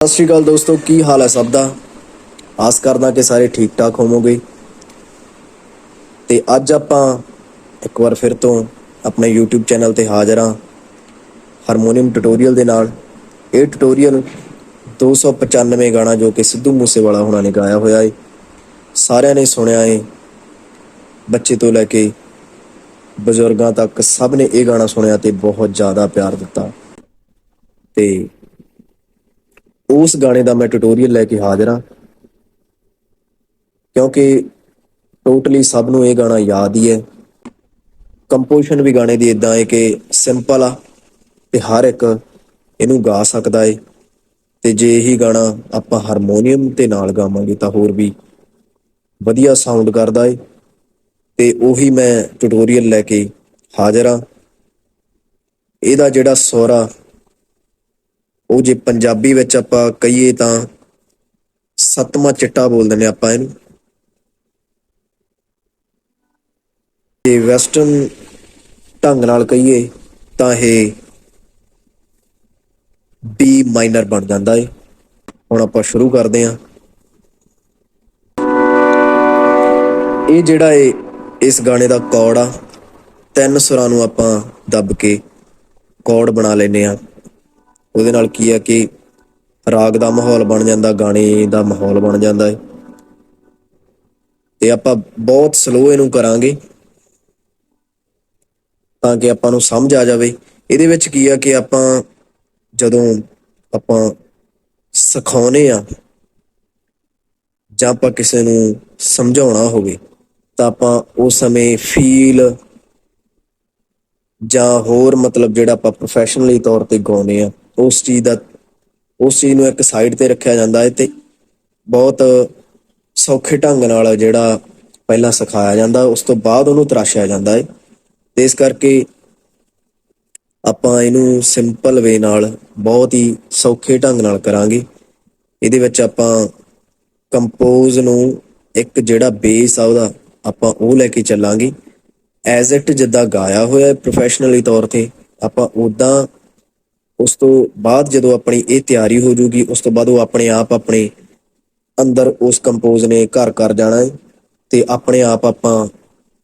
ਸਤਿ ਸ਼੍ਰੀ ਅਕਾਲ ਦੋਸਤੋ, ਕੀ ਹਾਲ ਹੈ ਸਭ ਦਾ? ਆਸ ਕਰਦਾ ਕਿ ਸਾਰੇ ਠੀਕ ਠਾਕ ਹੋਵੋਗੇ। ਤੇ ਅੱਜ ਆਪਾਂ ਇੱਕ ਵਾਰ ਫਿਰ ਤੋਂ ਆਪਣੇ YouTube ਚੈਨਲ ਤੇ ਹਾਜ਼ਰ ਹਾਂ। ਹਾਰਮੋਨੀਅਮ ਟਿਊਟੋਰੀਅਲ ਦੇ ਨਾਲ। ਇਹ ਟਿਊਟੋਰੀਅਲ 295 ਗਾਣਾ ਜੋ ਕਿ ਸਿੱਧੂ ਮੂਸੇਵਾਲਾ ਹੁਣਾਂ ਨੇ ਗਾਇਆ ਹੋਇਆ ਹੈ ਸਾਰਿਆਂ ਨੇ ਸੁਣਿਆ ਹੈ ਬੱਚੇ ਤੋਂ ਲੈ ਕੇ ਬਜ਼ੁਰਗਾਂ ਤੱਕ ਸਭ ਨੇ ਇਹ ਗਾਣਾ ਸੁਣਿਆ ਤੇ ਬਹੁਤ ਜ਼ਿਆਦਾ ਪਿਆਰ ਦਿੱਤਾ। ਤੇ ਉਸ ਗਾਣੇ ਦਾ ਮੈਂ ਟਿਊਟੋਰੀਅਲ ਲੈ ਕੇ ਹਾਜ਼ਰ ਹਾਂ। ਕਿਉਂਕਿ ਟੋਟਲੀ ਸਭ ਨੂੰ ਇਹ ਗਾਣਾ ਯਾਦ ਹੀ ਹੈ। ਕੰਪੋਜੀਸ਼ਨ ਵੀ ਗਾਣੇ ਦੀ ਇਦਾਂ ਹੈ ਕਿ ਸਿੰਪਲ ਆ ਤੇ ਹਰ ਇੱਕ ਇਹਨੂੰ ਗਾ ਸਕਦਾ ਹੈ ਤੇ ਜੇ ਇਹੀ ਗਾਣਾ ਆਪਾਂ ਹਾਰਮੋਨੀਅਮ ਤੇ ਨਾਲ ਗਾਵਾਂਗੇ ਤਾਂ ਹੋਰ ਵੀ ਵਧੀਆ ਸਾਊਂਡ ਕਰਦਾ ਏ। ਤੇ ਉਹੀ ਮੈਂ ਟਿਊਟੋਰੀਅਲ ਲੈ ਕੇ ਹਾਜ਼ਰ ਹਾਂ। ਇਹਦਾ ਜਿਹੜਾ ਸੁਰ ਉਹ ਜੇ ਪੰਜਾਬੀ ਵਿੱਚ ਆਪਾਂ ਕਹੀਏ ਤਾਂ ਸੱਤਵਾਂ ਚਿੱਟਾ ਬੋਲਦੇ ਨੇ ਆਪਾਂ ਇਹਨੂੰ। ਜੇ ਵੈਸਟਰਨ ਢੰਗ ਨਾਲ ਕਹੀਏ ਤਾਂ ਇਹ ਬੀ ਮਾਈਨਰ ਬਣ ਜਾਂਦਾ ਏ। ਹੁਣ ਆਪਾਂ ਸ਼ੁਰੂ ਕਰਦੇ ਹਾਂ। ਇਹ ਜਿਹੜਾ ਏ, ਇਸ ਗਾਣੇ ਦਾ ਕੌੜ ਆ। ਤਿੰਨ ਸੁਰਾਂ ਨੂੰ ਆਪਾਂ ਦੱਬ ਕੇ ਕੌੜ ਬਣਾ ਲੈਨੇ ਆ ਉਹਦੇ ਨਾਲ ਕੀ ਹੈ ਕਿ ਰਾਗ ਦਾ ਮਾਹੌਲ ਬਣ ਜਾਂਦਾ, ਗਾਣੇ ਦਾ ਮਾਹੌਲ ਬਣ ਜਾਂਦਾ ਹੈ ਤੇ ਆਪਾਂ ਬਹੁਤ ਸਲੋ ਇਹਨੂੰ ਕਰਾਂਗੇ ਤਾਂ ਕਿ ਆਪਾਂ ਨੂੰ ਸਮਝ ਆ ਜਾਵੇ। ਇਹਦੇ ਵਿੱਚ ਕੀ ਆ ਕਿ ਆਪਾਂ ਜਦੋਂ ਆਪਾਂ ਸਿਖਾਉਨੇ ਆ ਜਾਂ ਆਪਾਂ ਕਿਸੇ ਨੂੰ ਸਮਝਾਉਣਾ ਹੋਵੇ, ਤਾਂ ਆਪਾਂ ਉਸ ਸਮੇਂ ਫੀਲ ਜਾਂ ਹੋਰ ਮਤਲਬ ਜਿਹੜਾ ਆਪਾਂ ਪ੍ਰੋਫੈਸ਼ਨਲੀ ਤੌਰ ਤੇ ਗਾਉਨੇ ਆ ਉਸ ਚੀਜ਼ ਦਾ, ਉਸ ਚੀਜ਼ ਨੂੰ ਇੱਕ ਸਾਈਡ ਤੇ ਰੱਖਿਆ ਜਾਂਦਾ ਹੈ ਤੇ ਬਹੁਤ ਸੌਖੇ ਢੰਗ ਨਾਲ ਜਿਹੜਾ ਪਹਿਲਾਂ ਸਿਖਾਇਆ ਜਾਂਦਾ, ਉਸ ਤੋਂ ਬਾਅਦ ਉਹਨੂੰ ਤਰਾਸ਼ਿਆ ਜਾਂਦਾ ਹੈ ਤੇ ਇਸ ਕਰਕੇ ਆਪਾਂ ਇਹਨੂੰ ਸਿੰਪਲ ਵੇ ਨਾਲ, ਬਹੁਤ ਹੀ ਸੌਖੇ ਢੰਗ ਨਾਲ ਕਰਾਂਗੇ। ਇਹਦੇ ਵਿੱਚ ਆਪਾਂ ਕੰਪੋਜ਼ ਨੂੰ ਇੱਕ ਜਿਹੜਾ ਬੇਸ ਆ ਉਹਦਾ ਆਪਾਂ ਉਹ ਲੈ ਕੇ ਚੱਲਾਂਗੇ। ਐਜ਼ ਇਟ ਜਿੱਦਾਂ ਗਾਇਆ ਹੋਇਆ ਪ੍ਰੋਫੈਸ਼ਨਲੀ ਤੌਰ ਤੇ, ਆਪਾਂ ਉਦਾਂ ਉਸ ਤੋਂ ਬਾਅਦ ਜਦੋਂ ਆਪਣੀ ਇਹ ਤਿਆਰੀ ਹੋ ਜੂਗੀ, ਉਸ ਤੋਂ ਬਾਅਦ ਉਹ ਆਪਣੇ ਆਪ ਆਪਣੇ ਅੰਦਰ ਉਸ ਕੰਪੋਜ਼ ਨੇ ਘਰ ਕਰ ਜਾਣਾ ਹੈ ਤੇ ਆਪਣੇ ਆਪ ਆਪਾਂ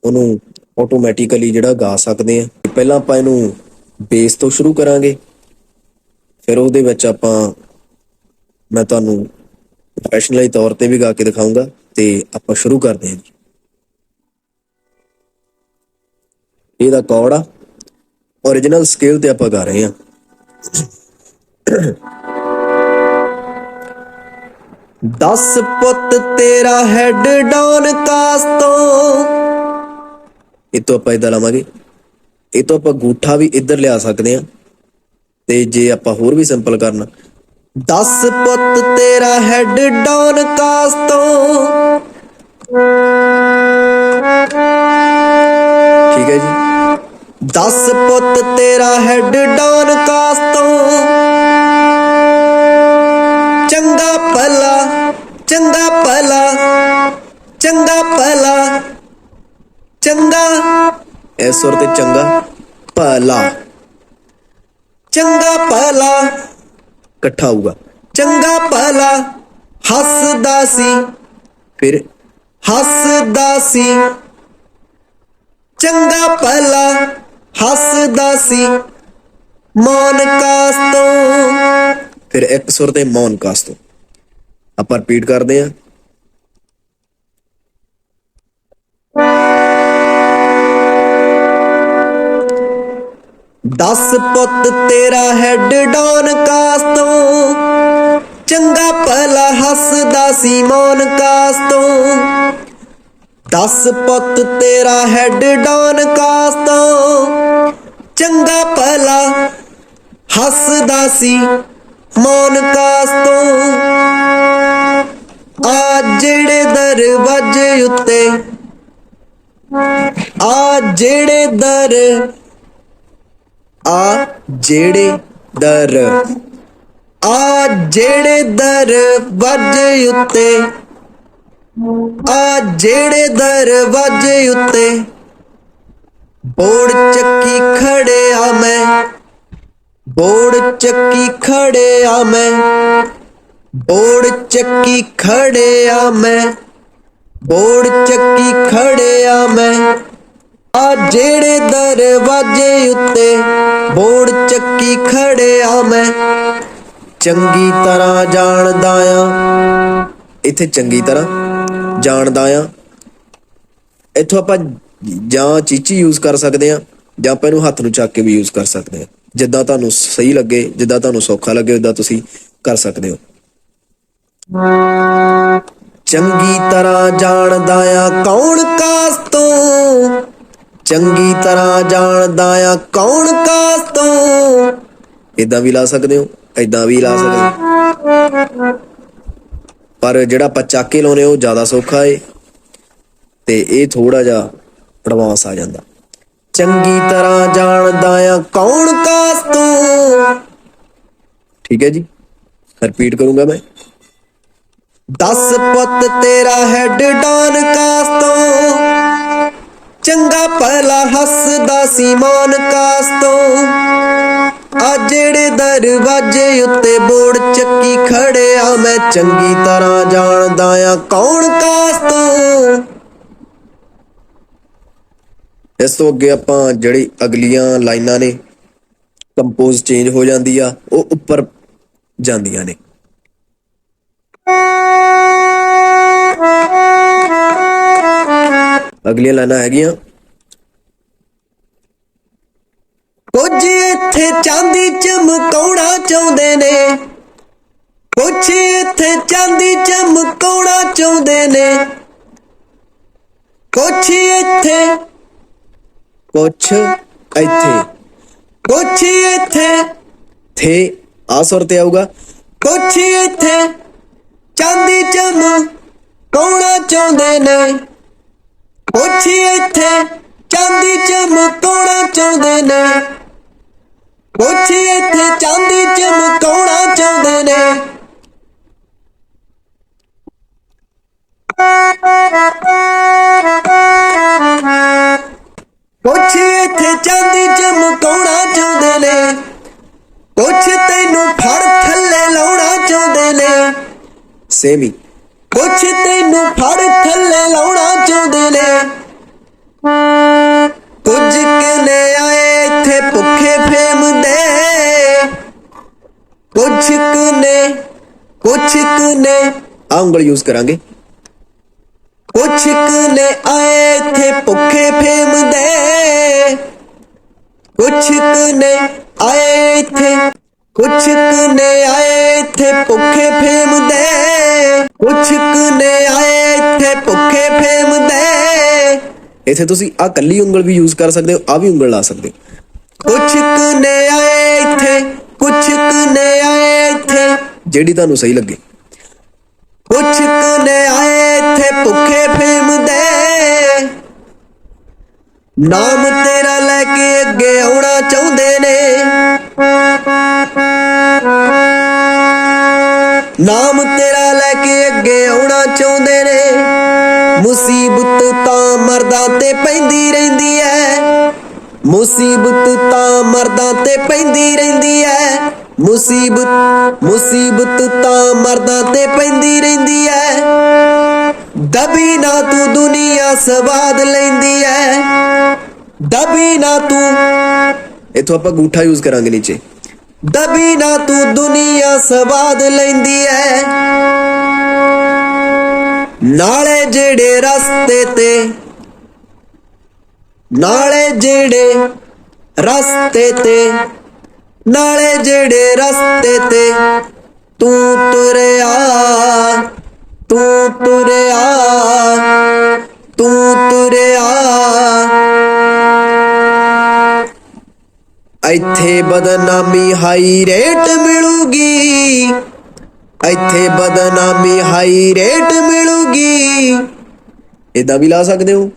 ਉਹਨੂੰ ਆਟੋਮੈਟਿਕਲੀ ਜਿਹੜਾ ਗਾ ਸਕਦੇ ਆ ਪਹਿਲਾਂ ਆਪਾਂ ਇਹਨੂੰ ਬੇਸ ਤੋਂ ਸ਼ੁਰੂ ਕਰਾਂਗੇ। ਫਿਰ ਉਹਦੇ ਵਿੱਚ ਆਪਾਂ ਮੈਂ ਤੁਹਾਨੂੰ ਪ੍ਰੋਫੈਸ਼ਨਲੀ ਤੌਰ ਤੇ ਵੀ ਗਾ ਕੇ ਦਿਖਾਉਂਗਾ ਤੇ ਆਪਾਂ ਸ਼ੁਰੂ ਕਰਦੇ ਹਾਂ ਜੀ। ਇਹਦਾ ਕੋਡ ਆ। Origignal ਸਕੇਲ ਤੇ ਆਪਾਂ ਗਾ ਰਹੇ ਹਾਂ। ਦਸ ਪੁੱਤ ਤੇਰਾ ਹੈਡ ਡਾਊਨ ਕਾਸ ਤੋਂ? ਇਹ ਤੋਂ ਆਪਾਂ ਇਦਾਂ ਲਾਵਾਂਗੇ। ਇਹ ਤੋਂ ਆਪਾਂ ਗੂਠਾ ਵੀ ਇੱਧਰ ਲਿਆ ਸਕਦੇ ਆ ਤੇ ਜੇ ਆਪਾਂ ਹੋਰ ਵੀ ਸਿੰਪਲ ਕਰਨਾ। ਦਸ ਪੁੱਤ ਤੇਰਾ ਹੈਡ ਡਾਊਨ ਕਾਸ ਤੋਂ? ਠੀਕ ਹੈ ਜੀ। ਦਸ ਪੁੱਤ ਤੇਰਾ ਹੈਡ ਡਾਊਨ ਕਾਸ ਚੰਗਾ ਭਲਾ ਚੰਗਾ ਭਲਾ ਚੰਗਾ ਭਲਾ, ਚੰਗਾ। ਇਸ ਸੁਰ ਤੇ ਚੰਗਾ ਭਲਾ। ਚੰਗਾ ਭਲਾ ਇਕੱਠਾ ਹੋਊਗਾ। ਚੰਗਾ ਭਲਾ ਹੱਸਦਾ ਸੀ, ਫਿਰ ਹੱਸਦਾ ਸੀ। ਚੰਗਾ ਭਲਾ ਹੱਸਦਾ ਸੀ ਮੌਨ ਕਾਸ ਤੋਂ। ਫਿਰ ਇੱਕ ਸੁਰ ਤੇ ਮੌਨ ਕਾਸ ਤੋਂ। ਆਪਾਂ ਰਿਪੀਟ ਕਰਦੇ ਹਾਂ। ਦਸ ਪੁੱਤ ਤੇਰਾ ਹੈਡ ਡਾਊਨ ਕਾਸ ਤੋਂ। ਚੰਗਾ ਭਲਾ ਹੱਸਦਾ ਸੀ ਮੌਨ ਕਾਸ ਤੋਂ। ਦਸ ਪੁੱਤ ਤੇਰਾ ਹੈਡ ਡਾਊਨ ਕਾਸ ਚੰਗਾ ਭਲਾ ਹੱਸਦਾ ਸੀ ਮੌਨ ਕਾਸ ਆ ਜਿਹੜੇ ਦਰਵਾਜ਼ੇ ਉੱਤੇ ਆ ਜਿਹੜੇ ਦਰ ਆ ਜਿਹੜੇ ਦਰ ਆ ਜਿਹੜੇ ਦਰ ਵਾਜੇ ਉੱਤੇ ਆ ਜਿਹੜੇ ਦਰਵਾਜ਼ੇ ਉੱਤੇ ਬੋੜ ਚੱਕੀ ਖੜਿਆ ਮੈਂ, ਬੋੜ ਚੱਕੀ ਖੜਿਆ ਮੈਂ, ਬੋੜ ਚੱਕੀ ਖੜਿਆ ਮੈਂ, ਬੋੜ ਚੱਕੀ ਖੜਿਆ ਮੈਂ। ਆ ਜਿਹੜੇ ਦਰਵਾਜ਼ੇ ਉੱਤੇ ਬੋੜ ਚੱਕੀ ਖੜਿਆ ਮੈਂ, ਚੰਗੀ ਤਰ੍ਹਾਂ ਜਾਣਦਾ ਆ। ਇੱਥੇ ਚੰਗੀ ਤਰ੍ਹਾਂ ਜਾਣਦਾ ਆ। ਇੱਥੋਂ ਆਪਾਂ ਜਾਂ ਚੀਚੀ ਯੂਜ਼ ਕਰ ਸਕਦੇ ਆ, ਜਾਂ ਆਪਾਂ ਇਹਨੂੰ ਹੱਥ ਨੂੰ ਚੱਕ ਕੇ ਵੀ ਯੂਜ਼ ਕਰ ਸਕਦੇ ਆ। ਜਿੱਦਾਂ ਤੁਹਾਨੂੰ ਸਹੀ ਲੱਗੇ, ਜਿੱਦਾਂ ਤੁਹਾਨੂੰ ਸੌਖਾ ਲੱਗੇ ਉਦਾਂ ਤੁਸੀਂ ਕਰ ਸਕਦੇ ਹੋ। ਚੰਗੀ ਤਰ੍ਹਾਂ ਜਾਣਦਾ ਆ ਕੌਣ ਕਾਸ ਤੋਂ ਚੰਗੀ ਤਰ੍ਹਾਂ ਜਾਣਦਾ ਆ ਕੌਣ ਕਾਸ ਤੋਂ ਇਦਾਂ ਵੀ ਲਾ ਸਕਦੇ ਹੋ ਇਦਾਂ ਵੀ ਲਾ ਸਕਦੇ ਹੋ। ਪਰ ਜਿਹੜਾ ਆਪਾਂ ਚੱਕ ਕੇ ਲਾਉਨੇ ਉਹ ਜ਼ਿਆਦਾ ਸੌਖਾ ਏ। ਤੇ ਇਹ ਥੋੜਾ ਜਿਹਾ ਐਡਵਾਂਸ ਆ ਜਾਂਦਾ। ਚੰਗੀ ਤਰ੍ਹਾਂ ਜਾਣਦਾ ਆ ਕੌਣ ਕਾਸ ਤੋਂ ਠੀਕ ਹੈ ਜੀ। ਰਿਪੀਟ ਕਰੂੰਗਾ ਮੈਂ। ਦਸ ਪੁੱਤ ਤੇਰਾ ਹੈਡ ਡਾਨ ਕਾਸ ਤੋਂ ਚੰਗਾ ਭਲਾ ਹੱਸਦਾ ਸੀ ਮਾਨ ਕਾਸ ਤੋਂ ਆ ਜਿਹੜੇ ਦਰਵਾਜ਼ੇ ਉੱਤੇ ਬੋੜ ਚੱਕੀ ਖੜਿਆ ਮੈਂ ਚੰਗੀ ਤਰ੍ਹਾਂ ਜਾਣਦਾ ਆ ਕੌਣ ਕਾਸ ਇਸ ਤੋਂ ਅੱਗੇ ਆਪਾਂ ਜਿਹੜੀ ਅਗਲੀਆਂ ਲਾਈਨਾਂ ਨੇ, ਕੰਪੋਜ਼ ਚੇਂਜ ਹੋ ਜਾਂਦੀ ਆ, ਉਹ ਉੱਪਰ ਜਾਂਦੀਆਂ ਨੇ। ਅਗਲੀਆਂ ਲਾਈਨਾਂ ਹੈਗੀਆਂ। ਕੁਝ ਇੱਥੇ ਚਾਂਦੀ ਚਮਕਾਉਣਾ ਚਾਹੁੰਦੇ ਨੇ। ਕੁਝ ਇੱਥੇ ਚਾਂਦੀ ਚਮਕਾਉਣਾ ਚਾਹੁੰਦੇ ਨੇ। ਕੁਝ ਇੱਥੇ ਕੁਛ ਇੱਥੇ ਕੁਛ ਇੱਥੇ, ਥੇ ਆ ਤੇ ਆਊਗਾ। ਕੁਛ ਇੱਥੇ ਚਾਂਦੀ ਚਮ ਕੌਣਾ ਚਾਹੁੰਦੇ ਨੇ। ਕੁਛ ਇੱਥੇ ਚਾਂਦੀ ਚਮ ਕੌਣਾ ਚਾਹੁੰਦੇ ਨੇ। ਕੁਛ ਇੱਥੇ ਚਾਂਦੀ ਚਮ ਕੌਣਾ ਚਾਹੁੰਦੇ ਨੇ। ਕੁਛ ਇੱਥੇ ਚਾਂਦੀ ਚਮਕਾਉਣਾ ਚਾਹੁੰਦੇ ਨੇ। ਕੁਛ ਤੈਨੂੰ ਫੜ ਥੱਲੇ ਲਾਉਣਾ ਚਾਹੁੰਦੇ ਨੇ। ਸੇਮੀ ਕੁਛ ਤੈਨੂੰ ਫੜ ਥੱਲੇ ਲਾਉਣਾ ਚਾਹੁੰਦੇ ਨੇ। ਕੁਛ ਕਨੇ ਕੁਛ ਕਨੇ ਆ ਉਂਗਲ ਯੂਜ਼ ਕਰਾਂਗੇ। ਕੁਛ ਕੁ ਨੇ ਆਏ ਇੱਥੇ ਭੁੱਖੇ ਫੇਮ ਕੁਛ ਕੁ ਨੇ ਆਏ ਇੱਥੇ, ਕੁਛ ਕੁ ਨੇ ਆਏ ਇੱਥੇ ਭੁੱਖੇ ਫੇਮ ਕੁਛ ਕੁ ਨੇ ਆਏ ਇੱਥੇ ਭੁੱਖੇ ਫੇਮ ਦੇ ਤੁਸੀਂ ਆ ਕੱਲੀ ਉਂਗਲ ਵੀ ਯੂਜ਼ ਕਰ ਸਕਦੇ ਹੋ ਆ ਵੀ ਉਂਗਲ ਲਾ ਸਕਦੇ ਹੋ। ਕੁਛ ਕੁ ਨੇ ਆਏ ਇੱਥੇ ਕੁਛ ਜਿਹੜੀ ਤੁਹਾਨੂੰ ਸਹੀ ਲੱਗੇ। ਕੁਛ ਕੁ ਆਏ ਇੱਥੇ ਭੁੱਖੇ ਫੇਮ ਦੇ ਨਾਮ ਤੇਰਾ ਲੈ ਕੇ ਅੱਗੇ ਆਉਣਾ ਚਾਹੁੰਦੇ ਨੇ। ਨਾਮ ਤੇਰਾ ਲੈ ਕੇ ਅੱਗੇ ਆਉਣਾ ਚਾਹੁੰਦੇ ਨੇ। ਮੁਸੀਬਤ ਤਾਂ ਮਰਦਾਂ ਤੇ ਪੈਂਦੀ ਰਹਿੰਦੀ ਐ। ਮੁਸੀਬਤ ਤਾਂ ਮਰਦਾਂ ਤੇ ਪੈਂਦੀ ਰਹਿੰਦੀ ਐ। ਮੁਸੀਬਤ ਮੁਸੀਬਤ ਤਾਂ ਮਰਦਾਂ ਤੇ ਪੈਂਦੀ ਰਹਿੰਦੀ ਐ। ਦਬੀ ਨਾ ਤੂੰ ਦੁਨੀਆ ਸਵਾਦ ਲੈਂਦੀ ਐ। ਦਬੀ ਨਾ ਤੂੰ, ਇਥੋਂ ਆਪਾਂ ਗੂਠਾ ਯੂਜ਼ ਕਰਾਂਗੇ ਨੀਚੇ। ਦਬੀ ਨਾ ਤੂੰ ਦੁਨੀਆ ਸਵਾਦ ਲੈਂਦੀ ਐ। ਨਾਲੇ ਜਿਹੜੇ ਰਸਤੇ ਤੇ, ਨਾਲੇ ਜਿਹੜੇ ਰਸਤੇ ਤੇ ਨਾਲੇ ਜਿਹੜੇ ਰਸਤੇ ਤੇ ਤੂੰ ਤੁਰਿਆ ਤੂੰ ਤੁਰਿਆ ਤੂੰ ਤੁਰਿਆ। ਇੱਥੇ ਬਦਨਾਮੀ ਹਾਈ ਰੇਟ ਮਿਲੂਗੀ, ਇੱਥੇ ਬਦਨਾਮੀ ਹਾਈ ਰੇਟ ਮਿਲੂਗੀ। ਇਦਾਂ ਵੀ ਲਾ ਸਕਦੇ ਹੋ?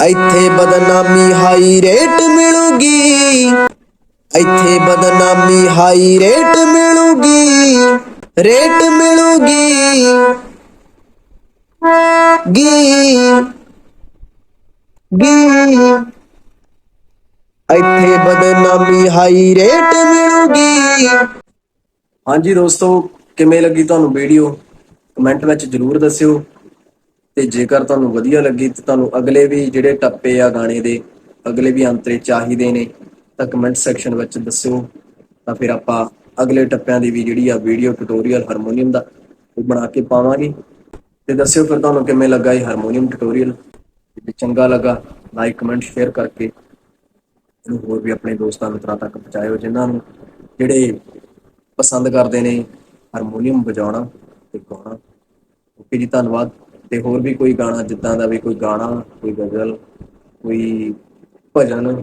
ਇੱਥੇ ਬਦਨਾਮੀ ਹਾਈ ਰੇਟ ਮਿਲੂਗੀ ਇੱਥੇ ਬਦਨਾਮੀ ਹਾਈ ਰੇਟ ਮਿਲੂਗੀ ਰੇਟ ਮਿਲੂਗੀ। ਗੀ ਗੀ। ਇੱਥੇ ਬਦਨਾਮੀ ਹਾਈ ਰੇਟ ਮਿਲੂਗੀ। ਹਾਂਜੀ ਦੋਸਤੋ, ਕਿਵੇਂ ਲੱਗੀ ਤੁਹਾਨੂੰ ਵੀਡੀਓ? ਕਮੈਂਟ ਵਿੱਚ ਜਰੂਰ ਦੱਸਿਓ। ਤੇ ਜੇਕਰ ਤੁਹਾਨੂੰ ਵਧੀਆ ਲੱਗੀ ਤੇ ਤੁਹਾਨੂੰ ਅਗਲੇ ਵੀ ਜਿਹੜੇ ਟੱਪੇ ਆ ਗਾਣੇ ਦੇ, ਅਗਲੇ ਵੀ ਅੰਤਰੇ ਚਾਹੀਦੇ ਨੇ ਤਾਂ ਕਮੈਂਟ ਸੈਕਸ਼ਨ ਵਿੱਚ ਦੱਸਿਓ। ਤਾਂ ਫਿਰ ਆਪਾਂ ਅਗਲੇ ਟੱਪਿਆਂ ਦੀ ਵੀ ਜਿਹੜੀ ਆ ਵੀਡੀਓ ਟਿਊਟੋਰੀਅਲ ਹਾਰਮੋਨੀਅਮ ਦਾ, ਉਹ ਬਣਾ ਕੇ ਪਾਵਾਂਗੇ। ਤੇ ਦੱਸਿਓ ਫਿਰ ਤੁਹਾਨੂੰ ਕਿਵੇਂ ਲੱਗਾ ਇਹ ਹਾਰਮੋਨੀਅਮ ਟਿਊਟੋਰੀਅਲ ਜੇ ਚੰਗਾ ਲੱਗਾ ਲਾਈਕ ਕਮੈਂਟ ਸ਼ੇਅਰ ਕਰਕੇ ਇਹਨੂੰ ਹੋਰ ਵੀ ਆਪਣੇ ਦੋਸਤਾਂ, ਮਿੱਤਰਾਂ ਤੱਕ ਪਹੁੰਚਾਇਓ, ਜਿਨ੍ਹਾਂ ਨੂੰ ਜਿਹੜੇ ਪਸੰਦ ਕਰਦੇ ਨੇ ਹਾਰਮੋਨੀਅਮ ਵਜਾਉਣਾ ਤੇ ਗਾਉਣਾ। ਓਕੇ ਜੀ, ਧੰਨਵਾਦ। ਤੇ ਹੋਰ ਵੀ ਕੋਈ ਗਾਣਾ, ਜਿੱਦਾਂ ਦਾ ਵੀ ਕੋਈ ਗਾਣਾ, ਕੋਈ ਗਜ਼ਲ, ਕੋਈ ਭਜਨ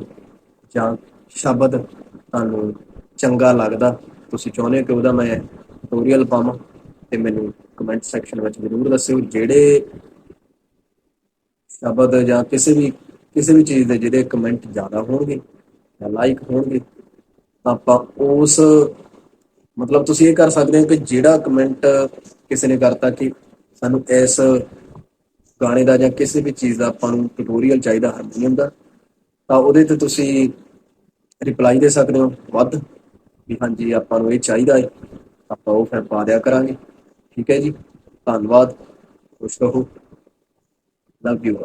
ਜਾਂ ਸ਼ਬਦ ਤੁਹਾਨੂੰ ਚੰਗਾ ਲੱਗਦਾ, ਤੁਸੀਂ ਚਾਹੁੰਦੇ ਹੋ ਕਿ ਉਹਦਾ ਮੈਂ ਟਿਊਟੋਰੀਅਲ ਪਾਵਾਂ, ਤੇ ਮੈਨੂੰ ਕਮੈਂਟ ਸੈਕਸ਼ਨ ਵਿੱਚ ਜ਼ਰੂਰ ਦੱਸਿਓ, ਜਿਹੜੇ ਸ਼ਬਦ ਜਾਂ ਕਿਸੇ ਵੀ ਕਿਸੇ ਵੀ ਚੀਜ਼ ਦੇ ਜਿਹਦੇ ਕਮੈਂਟ ਜ਼ਿਆਦਾ ਹੋਣਗੇ ਜਾਂ ਲਾਈਕ ਹੋਣਗੇ ਤਾਂ ਆਪਾਂ ਉਸ, ਮਤਲਬ ਤੁਸੀਂ ਇਹ ਕਰ ਸਕਦੇ ਹੋ ਕਿ ਜਿਹੜਾ ਕਮੈਂਟ ਕਿਸੇ ਨੇ ਕਰਤਾ ਕਿ ਸਾਨੂੰ ਇਸ ਗਾਣੇ ਦਾ ਜਾਂ ਕਿਸੇ ਵੀ ਚੀਜ਼ ਦਾ ਆਪਾਂ ਨੂੰ ਟਿਊਟੋਰੀਅਲ ਚਾਹੀਦਾ, ਹਾਰਮੋਨੀਅਮ ਦਾ, ਤਾਂ ਉਹਦੇ ਤੇ ਤੁਸੀਂ ਰਿਪਲਾਈ ਦੇ ਸਕਦੇ ਹੋ ਵੱਧ ਵੀ ਹਾਂਜੀ ਆਪਾਂ ਨੂੰ ਇਹ ਚਾਹੀਦਾ ਹੈ, ਆਪਾਂ ਉਹ ਫਿਰ ਪਾ ਦਿਆ ਕਰਾਂਗੇ। ਠੀਕ ਹੈ ਜੀ, ਧੰਨਵਾਦ, ਖੁਸ਼ ਰਹੋ। Love you